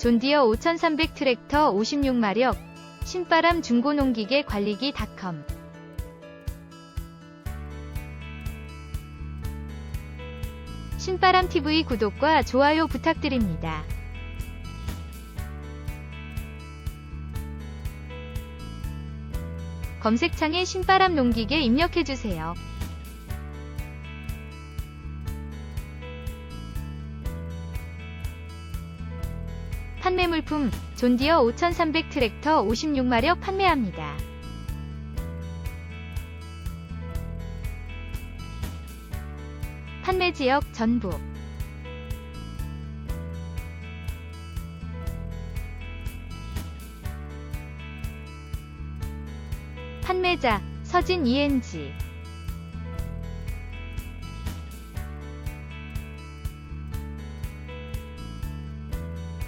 존디어 5300 트랙터 56마력 신바람 중고농기계 관리기 닷컴 신바람 TV 구독과 좋아요 부탁드립니다. 검색창에 신바람 농기계 입력해주세요. 판매 물품 존디어 5300 트랙터 56마력 판매합니다. 판매 지역 전부 판매자 서진 ENG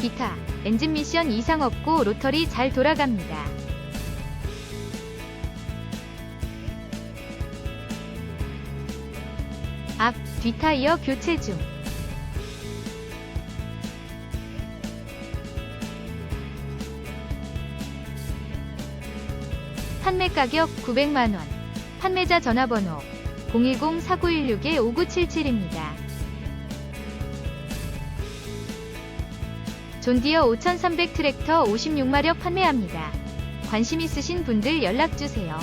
기타, 엔진 미션 이상 없고 로터리 잘 돌아갑니다. 앞, 뒤 타이어 교체 중. 판매 가격 900만원. 판매자 전화번호 010-4916-5977입니다. 존디어 5300 트랙터 56마력 판매합니다. 관심 있으신 분들 연락주세요.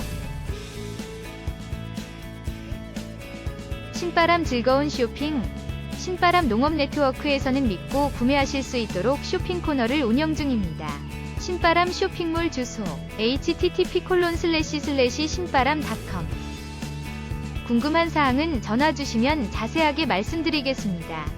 신바람 즐거운 쇼핑 신바람 농업 네트워크에서는 믿고 구매하실 수 있도록 쇼핑 코너를 운영 중입니다. 신바람 쇼핑몰 주소 http 콜론 슬래시 슬래시 신바람닷컴 궁금한 사항은 전화 주시면 자세하게 말씀드리겠습니다.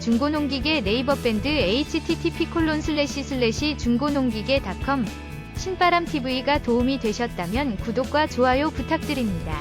중고농기계 네이버 밴드 http 콜론 슬래시 슬래시 중고농기계닷컴 신바람 TV가 도움이 되셨다면 구독과 좋아요 부탁드립니다.